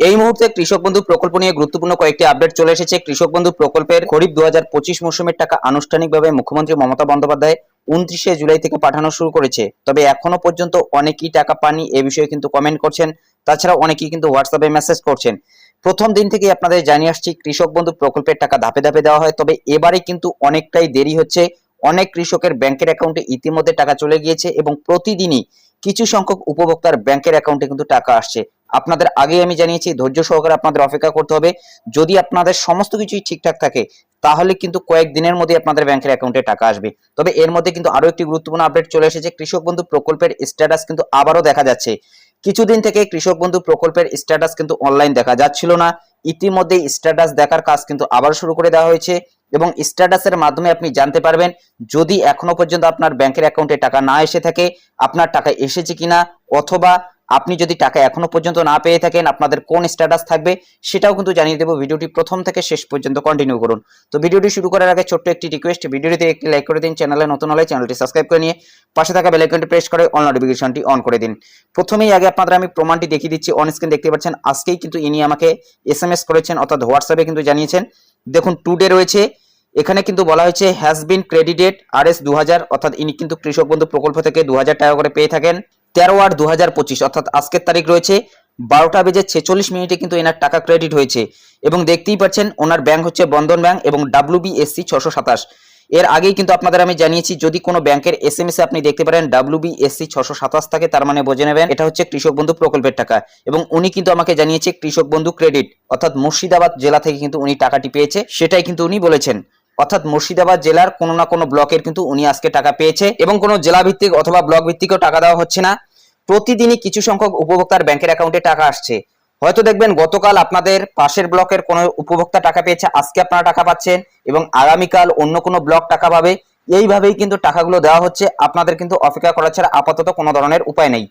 এই মুহূর্তে কৃষক বন্ধু প্রকল্প নিয়ে গুরুত্বপূর্ণ কয়েকটি আপডেট চলে এসেছে। কৃষক বন্ধু প্রকল্পের খরিফ দু হাজার পঁচিশ মৌসুমের টাকা আনুষ্ঠানিকভাবে মুখ্যমন্ত্রী মমতা বন্দ্যোপাধ্যায় উনত্রিশে জুলাই থেকে পাঠানো শুরু করেছে। তবে এখনও পর্যন্ত অনেকেই টাকা পাননি, এ বিষয়ে কিন্তু কমেন্ট করছেন। তাছাড়া অনেকেই কিন্তু হোয়াটসঅ্যাপে মেসেজ করছেন। প্রথম দিন থেকে আপনাদের জানিয়ে আসছি, কৃষক বন্ধু প্রকল্পের টাকা ধাপে ধাপে দেওয়া হয়। তবে এবারে কিন্তু অনেকটাই দেরি হচ্ছে। অনেক কৃষকের ব্যাংকের অ্যাকাউন্টে ইতিমধ্যে টাকা চলে গিয়েছে এবং প্রতিদিনই কিছু সংখ্যক উপভোক্তার ব্যাংকের অ্যাকাউন্টে কিন্তু টাকা আসছে। আপনাদের আগেই আমি জানিয়েছি, ধৈর্য সহকারে আপনাদের অপেক্ষা করতে হবে। যদি আপনাদের সমস্ত কিছুই ঠিকঠাক থাকে, তাহলে কিন্তু কয়েক দিনের মধ্যে আপনাদের ব্যাংকের অ্যাকাউন্টে টাকা আসবে। তবে এর মধ্যে কিন্তু আরও একটি গুরুত্বপূর্ণ আপডেট চলে এসেছে, কৃষক বন্ধু প্রকল্পের স্ট্যাটাস কিন্তু আবারও দেখা যাচ্ছে। কিছুদিন থেকে কৃষক বন্ধু প্রকল্পের স্ট্যাটাস কিন্তু অনলাইন দেখা যাচ্ছিল না। ইতিমধ্যে স্ট্যাটাস দেখার কাজ কিন্তু আবার শুরু করে দেওয়া হয়েছে এবং স্ট্যাটাসের মাধ্যমে আপনি জানতে পারবেন যদি এখনও পর্যন্ত আপনার ব্যাংকের অ্যাকাউন্টে টাকা না এসে থাকে, আপনার টাকা এসেছে কিনা অথবা আপনি যদি টাকা এখনও পর্যন্ত না পেয়ে থাকেন, আপনাদের কোন স্ট্যাটাস থাকবে সেটাও কিন্তু জানিয়ে দেবো। ভিডিওটি প্রথম থেকে শেষ পর্যন্ত কন্টিনিউ করুন। তো ভিডিওটি শুরু করার আগে ছোট্ট একটি রিকোয়েস্ট ভিডিওটিতে একটি লাইক করে দিন চ্যানেলে নতুন হলে চ্যানেলটি সাবস্ক্রাইব করে নিয়ে পাশে থাকা বেল আইকনটি প্রেস করে অল নোটিফিকেশনটি অন করে দিন। প্রথমেই আগে আপনাদের আমি প্রমাণটি দেখিয়ে দিচ্ছি অন স্ক্রিন দেখতে পাচ্ছেন, আজকেই কিন্তু ইনি আমাকে এস এম এস করেছেন, অর্থাৎ হোয়াটসঅ্যাপে কিন্তু জানিয়েছেন। দেখুন টুডে রয়েছে, এখানে কিন্তু বলা হয়েছে has been credited R S দু হাজার অর্থাৎ ইনি কিন্তু কৃষক বন্ধু প্রকল্প থেকে দু হাজার টাকা করে পেয়ে থাকেন। তেরো আট দু অর্থাৎ আজকের তারিখ রয়েছে বারোটা বেজে ছেচল্লিশ মিনিটে কিন্তু এনার টাকা ক্রেডিট হয়েছে। এবং দেখতেই পাচ্ছেন, ওনার ব্যাংক হচ্ছে বন্ধন ব্যাংক এবং ডাব্লিউবিএসসি ছশো সাতাশ। এর আগেই কিন্তু আপনাদের আমি জানিয়েছি, যদি কোনো ব্যাংকের এস এম এস আপনি দেখতে পারেন ডাব্লিউবিএসসি ছশো সাতাশ থাকে তার মানে বুঝে নেবেন, এটা হচ্ছে কৃষক বন্ধু প্রকল্পের টাকা। এবং উনি কিন্তু আমাকে জানিয়েছে, কৃষক বন্ধু ক্রেডিট অর্থাৎ মুর্শিদাবাদ জেলা থেকে কিন্তু উনি টাকাটি পেয়েছে, সেটাই কিন্তু উনি বলেছেন। অর্থাৎ মুর্শিদাবাদ জেলার কোনো না কোনো ব্লকের কিন্তু উনি আজকে টাকা পেয়েছে এবং কোনো জেলা ভিত্তিক অথবা ব্লক ভিত্তিকও টাকা দেওয়া হচ্ছে না। প্রতিদিনই কিছু সংখ্যক উপভোক্তার ব্যাংকের অ্যাকাউন্টে টাকা আসছে। হয়তো দেখবেন গতকাল আপনাদের পাশের ব্লকের কোনো উপভোক্তা টাকা পেয়েছে, আজকে আপনারা টাকা পাচ্ছেন এবং আগামীকাল অন্য কোনো ব্লক টাকা পাবে। এইভাবেই কিন্তু টাকাগুলো দেওয়া হচ্ছে। আপনাদের কিন্তু অপেক্ষা করা ছাড়া আপাতত কোনো ধরনের উপায় নেই।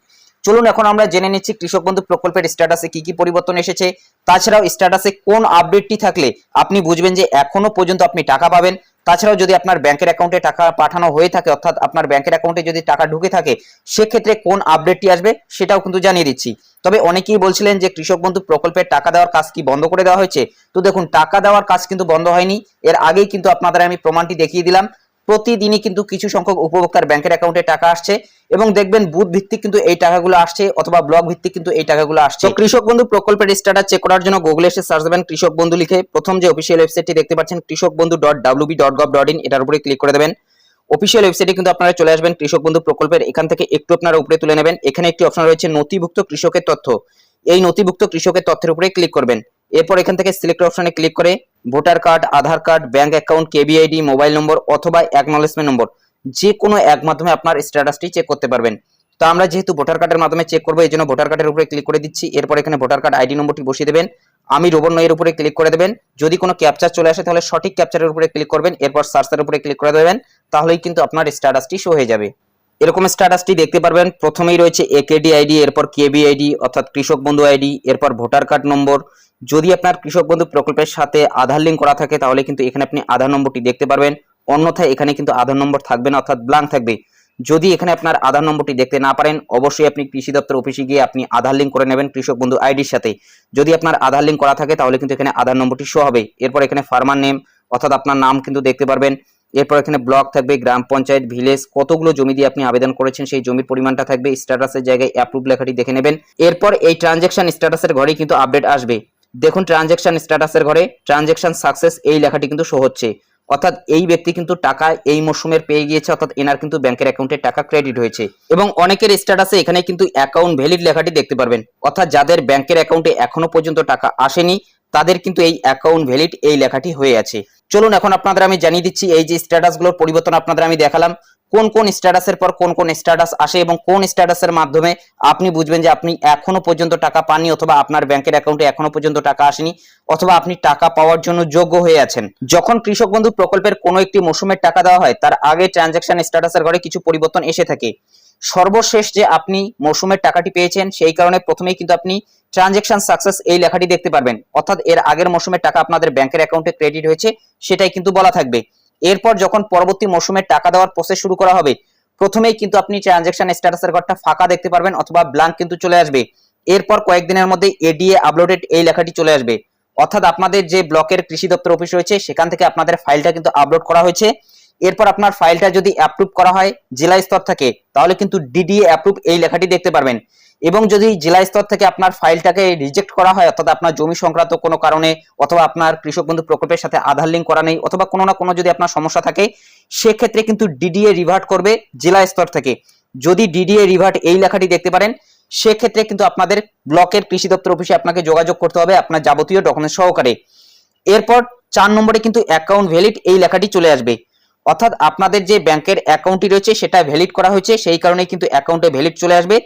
চলুন এখন আমরা জেনে নিচ্ছি কৃষক বন্ধু প্রকল্পের স্ট্যাটাসে কি কি পরিবর্তন এসেছে। তাছাড়াও স্ট্যাটাসে কোন আপডেটটি থাকলে আপনি বুঝবেন যে এখনও পর্যন্ত আপনি টাকা পাবেন। তাছাড়াও যদি আপনার ব্যাংকের অ্যাকাউন্টে টাকা পাঠানো হয়ে থাকে, অর্থাৎ আপনার ব্যাংকের অ্যাকাউন্টে যদি টাকা ঢুকে থাকে, সেক্ষেত্রে কোন আপডেটটি আসবে সেটাও কিন্তু জানিয়ে দিচ্ছি। তবে অনেকেই বলছিলেন যে কৃষক বন্ধু প্রকল্পের টাকা দেওয়ার কাজ কি বন্ধ করে দেওয়া হয়েছে? তো দেখুন, টাকা দেওয়ার কাজ কিন্তু বন্ধ হয়নি। এর আগেই কিন্তু আপনাদের আমি প্রমাণটি দেখিয়ে দিলাম। প্রতিদিনই কিন্তু কিছু সংখ্যক উপভোক্তার ব্যাংকের অ্যাকাউন্টে টাকা আসছে এবং দেখবেন বুথ ভিত্তিক কিন্তু এই টাকাগুলো আসছে অথবা ব্লক ভিত্তিক কিন্তু এই টাকাগুলো আসছে। কৃষক বন্ধু প্রকল্পের স্ট্যাটাস চেক করার জন্য গুগলে এসে সার্চ দেবেন কৃষক বন্ধু লিখে। প্রথম যে অফিসিয়াল ওয়েবসাইটটি দেখতে পাচ্ছেন Krishak Bandhu dot WB dot gov dot in এটার উপরে ক্লিক করে দেবেন। অফিসিয়াল ওয়েবসাইটে কিন্তু আপনারা চলে আসবেন কৃষক বন্ধু প্রকল্পের, এখান থেকে একটু আপনারা উপরে তুলে নেবেন। এখানে একটি অপশন রয়েছে নথিভুক্ত কৃষকের তথ্য। এই নথিভুক্ত কৃষকের তথ্যের উপরে ক্লিক করবেন। এরপর এখান থেকে সিলেক্ট অপশনে ক্লিক করে voter card Aadhaar card bank account KBID mobile number অথবা অ্যাকনলেজমেন্ট নম্বর যে কোনো এক মাধ্যমে আপনার স্ট্যাটাসটি চেক করতে পারবেন। তো আমরা যেহেতু ভোটার কার্ডের মাধ্যমে চেক করব এই জন্য ভোটার কার্ডের উপরে ক্লিক করে দিচ্ছি। এরপর এখানে ভোটার কার্ড আইডি নম্বরটি বসিয়ে দেবেন। আমি রোবন নয়ের উপরে ক্লিক করে দেবেন। যদি কোনো ক্যাপচার চলে আসে, তাহলে সঠিক ক্যাপচারের উপরে ক্লিক করবেন। এরপর সার্চের উপরে ক্লিক করে দেবেন। তাহলেই কিন্তু আপনার স্ট্যাটাসটি শো হয়ে যাবে। এরকম স্ট্যাটাসটি দেখতে পারবেন। প্রথমেই রয়েছে একেডি আইডি এরপর কেবি আইডি অর্থাৎ কৃষক বন্ধু আইডি এরপর ভোটার কার্ড নম্বর যদি আপনার কৃষক বন্ধু প্রকল্পের সাথে আধার লিঙ্ক করা থাকে, তাহলে কিন্তু এখানে আপনি আধার নম্বরটি দেখতে পারবেন। অন্যথায় এখানে কিন্তু আধার নম্বর থাকবে না, অর্থাৎ ব্ল্যাঙ্ক থাকবে। যদি এখানে আপনার আধার নম্বরটি দেখতে না পারেন, অবশ্যই আপনি কৃষি দপ্তর অফিসে গিয়ে আপনি আধার লিঙ্ক করে নেবেন কৃষক বন্ধু আইডির সাথে। যদি আপনার আধার লিঙ্ক করা থাকে, তাহলে কিন্তু এখানে আধার নম্বরটি শো হবে। এরপর এখানে ফার্মার নেম অর্থাৎ আপনার নাম কিন্তু দেখতে পারবেন। এরপর এখানে ব্লক থাকবে, গ্রাম পঞ্চায়েত ভিলেজ কতগুলো জমি দিয়ে আপনি আবেদন করেছেন, সেই জমির পরিমাণটা থাকবে। স্ট্যাটাসের জায়গায় অ্যাপ্রুভ লেখাটি দেখে নেবেন। এরপর এই ট্রানজেকশন স্ট্যাটাসের ঘরেই কিন্তু আপডেট আসবে। দেখুন ট্রানজেকশন স্ট্যাটাসের ঘরে ট্রানজেকশন সাকসেস এই লেখাটি কিন্তু শো হচ্ছে। অর্থাৎ এই ব্যক্তি কিন্তু টাকা এই মরশুমের পেয়ে গিয়েছে, অর্থাৎ এনার কিন্তু ব্যাংকের অ্যাকাউন্টে টাকা ক্রেডিট হয়েছে। এবং অনেকের স্ট্যাটাসে এখানে কিন্তু অ্যাকাউন্ট ভ্যালিড লেখাটি দেখতে পারবেন। অর্থাৎ যাদের ব্যাংকের অ্যাকাউন্টে এখনও পর্যন্ত টাকা আসেনি, তাদের কিন্তু এই অ্যাকাউন্ট ভ্যালিড এই লেখাটি হয়ে আছে। চলুন এখন আপনাদের আমি জানিয়ে দিচ্ছি, এই যে স্ট্যাটাসগুলোর পরিবর্তন আপনাদের আমি দেখালাম। কোন কোন স্ট্যাটাসের পর কোন কোন স্ট্যাটাস আসে এবং কোন স্ট্যাটাসের মাধ্যমে আপনি বুঝবেন যে আপনি এখনও পর্যন্ত টাকা পাননি অথবা আপনার ব্যাংকের অ্যাকাউন্টে এখনও পর্যন্ত টাকা আসেনি অথবা আপনি টাকা পাওয়ার জন্য যোগ্য হয়ে আছেন। যখন কৃষক বন্ধু প্রকল্পের কোনো একটি মৌসুমের টাকা দেওয়া হয়, তার আগে ট্রানজাকশন স্ট্যাটাসের ঘরে কিছু পরিবর্তন এসে থাকে। সর্বশেষ যে আপনি মৌসুমের টাকাটি পেয়েছেন, সেই কারণে প্রথমেই কিন্তু আপনি ট্রানজেকশন সাকসেস এই লেখাটি দেখতে পারবেন। অর্থাৎ এর আগের মৌসুমের টাকা আপনাদের ব্যাংকের অ্যাকাউন্টে ক্রেডিট হয়েছে, সেটাই কিন্তু বলা থাকবে। এরপর যখন পরবর্তী মৌসুমের টাকা দেওয়ার প্রসেস শুরু করা হবে, প্রথমেই কিন্তু আপনি ট্রানজেকশন স্ট্যাটাসের ঘরটা ফাঁকা দেখতে পারবেন অথবা ব্ল্যাঙ্ক কিন্তু চলে আসবে। এরপর কয়েকদিনের মধ্যে এডিএ আপলোডেড এই লেখাটি চলে আসবে। অর্থাৎ আপনাদের যে ব্লকের কৃষি দপ্তর অফিস রয়েছে, সেখান থেকে আপনাদের ফাইলটা কিন্তু আপলোড করা হয়েছে। এরপর আপনার ফাইলটা যদি অ্যাপ্রুভ করা হয়, জেলা স্তর থেকে, তাহলে কিন্তু ডিডিএ অ্যাপ্রুভ এই লেখাটি দেখতে পারবেন। এবং যদি জেলা স্তর থেকে আপনার ফাইলটাকে রিজেক্ট করা হয়, অর্থাৎ আপনার জমি সংক্রান্ত কোনো কারণে, অথবা আপনার কৃষক বন্ধু প্রকল্পের সাথে আধার লিঙ্ক করা নেই, অথবা কোনো না কোনো যদি আপনার সমস্যা থাকে, সেক্ষেত্রে কিন্তু ডিডিএ রিভার্ট করবে জেলা স্তর থেকে। যদি ডিডিএ রিভার্ট এই লেখাটি দেখতে পারেন, সেক্ষেত্রে কিন্তু আপনাদের ব্লকের কৃষি দপ্তর অফিসে আপনাকে যোগাযোগ করতে হবে আপনার যাবতীয় ডকুমেন্ট সহকারে। এরপর চার নম্বরে কিন্তু অ্যাকাউন্ট ভ্যালিড এই লেখাটি চলে আসবে। অর্থাৎ আপনাদের যে ব্যাংকের অ্যাকাউন্টটি রয়েছে, সেটা ভ্যালিড করা হয়েছে, সেই কারণে কিন্তু অ্যাকাউন্টে ভ্যালিড চলে আসবে।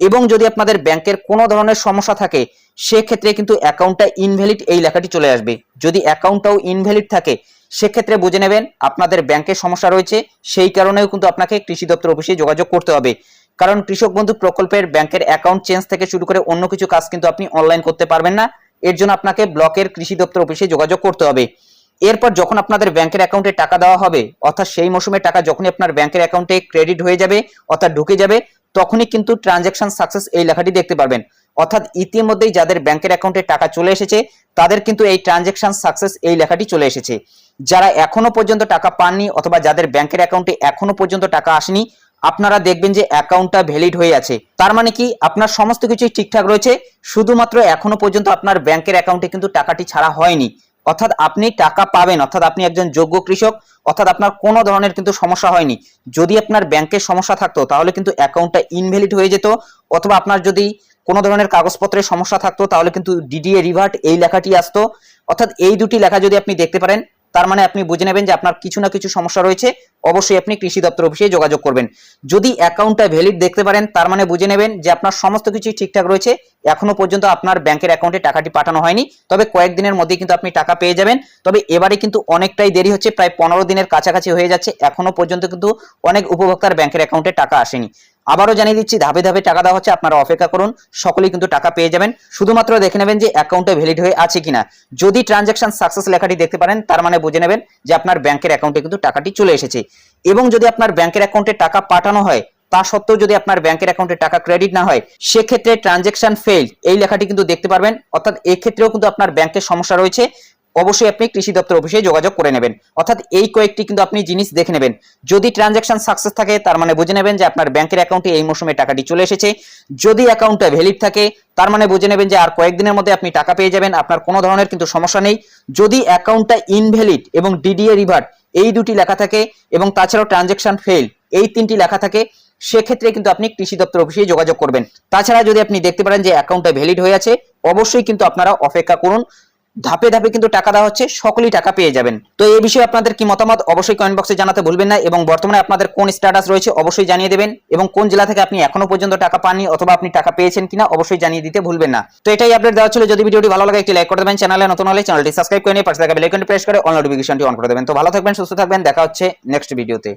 এবং যদি আপনাদের ব্যাংকের কোনো ধরনের সমস্যা থাকে, সেক্ষেত্রে কিন্তু অ্যাকাউন্টটা ইনভ্যালিড এই লেখাটি চলে আসবে। যদি অ্যাকাউন্টটাও ইনভ্যালিড থাকে, সেক্ষেত্রে বুঝে নেবেন আপনাদের ব্যাংকের সমস্যা রয়েছে, সেই কারণেও কিন্তু আপনাকে কৃষি দপ্তর অফিসে যোগাযোগ করতে হবে। কারণ কৃষক বন্ধু প্রকল্পের ব্যাংকের অ্যাকাউন্ট চেঞ্জ থেকে শুরু করে অন্য কিছু কাজ কিন্তু আপনি অনলাইন করতে পারবেন না। এর জন্য আপনাকে ব্লকের কৃষি দপ্তর অফিসে যোগাযোগ করতে হবে। এরপর যখন আপনাদের ব্যাংকের অ্যাকাউন্টে টাকা দেওয়া হবে, অর্থাৎ সেই মৌসুমে টাকা যখনই আপনার ব্যাংকের অ্যাকাউন্টে ক্রেডিট হয়ে যাবে, অর্থাৎ ঢুকে যাবে তখনই কিন্তু ট্রানজ্যাকশন সাকসেস এই লেখাটি দেখতে পারবেন। অর্থাৎ ইতিমধ্যেই যাদের ব্যাংকের অ্যাকাউন্টে টাকা চলে এসেছে, তাদের কিন্তু এই ট্রানজ্যাকশন সাকসেস এই লেখাটি চলে এসেছে। যারা এখনও পর্যন্ত টাকা পাননি অথবা যাদের ব্যাংকের অ্যাকাউন্টে এখনও পর্যন্ত টাকা আসেনি, আপনারা দেখবেন যে অ্যাকাউন্টটা ভ্যালিড হয়ে আছে। তার মানে কি? আপনার সমস্ত কিছুই ঠিকঠাক রয়েছে, শুধুমাত্র এখনও পর্যন্ত আপনার ব্যাংকের অ্যাকাউন্টে কিন্তু টাকাটি ছাড়া হয়নি। অর্থাৎ আপনি টাকা পাবেন, অর্থাৎ আপনি একজন যোগ্য কৃষক, অর্থাৎ আপনার কোনো ধরনের কিন্তু সমস্যা হয়নি। যদি আপনার ব্যাংকের সমস্যা থাকতো, তাহলে কিন্তু অ্যাকাউন্টটা ইনভ্যালিড হয়ে যেত, অথবা আপনার যদি কোনো ধরনের কাগজপত্রের সমস্যা থাকতো, তাহলে কিন্তু ডিডিএ রিভার্ট এই লেখাটি আসতো। অর্থাৎ এই দুটি লেখা যদি আপনি দেখতে পারেন তার মানে আপনি বুঝে নেবেন যে আপনার কিছু না কিছু সমস্যা রয়েছে, অবশ্যই আপনি কৃষি দপ্তর অফিসে যোগাযোগ করবেন। যদি অ্যাকাউন্টটা ভ্যালিড দেখতে পারেন, তার মানে বুঝে নেবেন যে আপনার সমস্ত কিছুই ঠিকঠাক রয়েছে, এখনও পর্যন্ত আপনার ব্যাংকের অ্যাকাউন্টে টাকাটি পাঠানো হয়নি। তবে কয়েকদিনের মধ্যে কিন্তু আপনি টাকা পেয়ে যাবেন। তবে এবারে কিন্তু অনেকটাই দেরি হচ্ছে, প্রায় পনেরো দিনের কাছাকাছি হয়ে যাচ্ছে, এখনও পর্যন্ত কিন্তু অনেক উপভোক্তার ব্যাংকের অ্যাকাউন্টে টাকা আসেনি। আবারও জানিয়ে দিচ্ছি, ধাপে ধাপে টাকা দেওয়া হচ্ছে, আপনারা অপেক্ষা করুন, সকলেই কিন্তু টাকা পেয়ে যাবেন। শুধুমাত্র দেখে নেবেন যে অ্যাকাউন্টে ভ্যালিড হয়ে আছে কিনা। যদি ট্রানজ্যাকশন সাকসেস লেখাটি দেখতে পারেন, তার মানে বুঝে নেবেন যে আপনার ব্যাংকের অ্যাকাউন্টে কিন্তু টাকাটি চলে এসেছে। এবং যদি আপনার ব্যাংকের অ্যাকাউন্টে টাকা পাঠানো হয়, তা সত্ত্বেও যদি আপনার ব্যাংকের অ্যাকাউন্টে টাকা ক্রেডিট না হয়, সেক্ষেত্রে ট্রানজ্যাকশন ফেল এই লেখাটি কিন্তু দেখতে পারবেন। অর্থাৎ এই ক্ষেত্রেও কিন্তু আপনার ব্যাংকের সমস্যা রয়েছে। অবশ্যই আপনি কৃষি দপ্তর অফিসে যোগাযোগ করে নেবেন। অর্থাৎ এই কয়েকটি কিন্তু আপনি জিনিস দেখে নেবেন। যদি ট্রানজ্যাকশন সাকসেস থাকে, তার মানে বুঝে নেবেন যে আপনার ব্যাংকের অ্যাকাউন্টে এই মৌসুমে টাকাটি চলে এসেছে। যদি অ্যাকাউন্টটা ভ্যালিড থাকে, তার মানে বুঝে নেবেন যে আর কয়েকদিনের মধ্যে আপনি টাকা পেয়ে যাবেন, আপনার কোনো ধরনের কিন্তু সমস্যা নেই। যদি অ্যাকাউন্টটা ইনভ্যালিড এবং ডিডিএ রিভার্ট এই দুটি লেখা থাকে এবং তাছাড়াও ট্রানজাকশন ফেল এই তিনটি লেখা থাকে, সেক্ষেত্রে কিন্তু আপনি কৃষি দপ্তর অফিসে যোগাযোগ করবেন। তাছাড়া যদি আপনি দেখতে পারেন যে অ্যাকাউন্টটা ভ্যালিড হয়ে আছে, অবশ্যই কিন্তু আপনারা অপেক্ষা করুন। ধাপে ধাপে কিন্তু টাকা দেওয়া হচ্ছে, সকলেই টাকা পেয়ে যাবেন। তো এই বিষয়ে আপনাদের কি মতামত অবশ্যই কমেন্ট বক্সে জানাতে ভুলবেন না এবং বর্তমানে আপনাদের কোন স্ট্যাটাস রয়েছে অবশ্যই জানিয়ে দেবেন এবং কোন জেলা থেকে আপনি এখনও পর্যন্ত টাকা পাননি অথবা আপনি টাকা পেয়েছেন কিনা অবশ্যই জানিয়ে দিতে ভুলবেন না। তো এটাই আপডেট দেওয়া ছিল। যদি ভিডিওটি ভালো লাগে একটি লাইক করে দেবেন চ্যানেলে নতুন হলে চ্যানেলটি সাবস্ক্রাইব করে নিয়ে পাশে থাকা বেল আইকনটি প্রেস করে অল নোটিফিকেশনটি অন করে দেবেন। তো ভালো থাকবেন, সুস্থ থাকবেন, দেখা হচ্ছে নেক্সট ভিডিওতে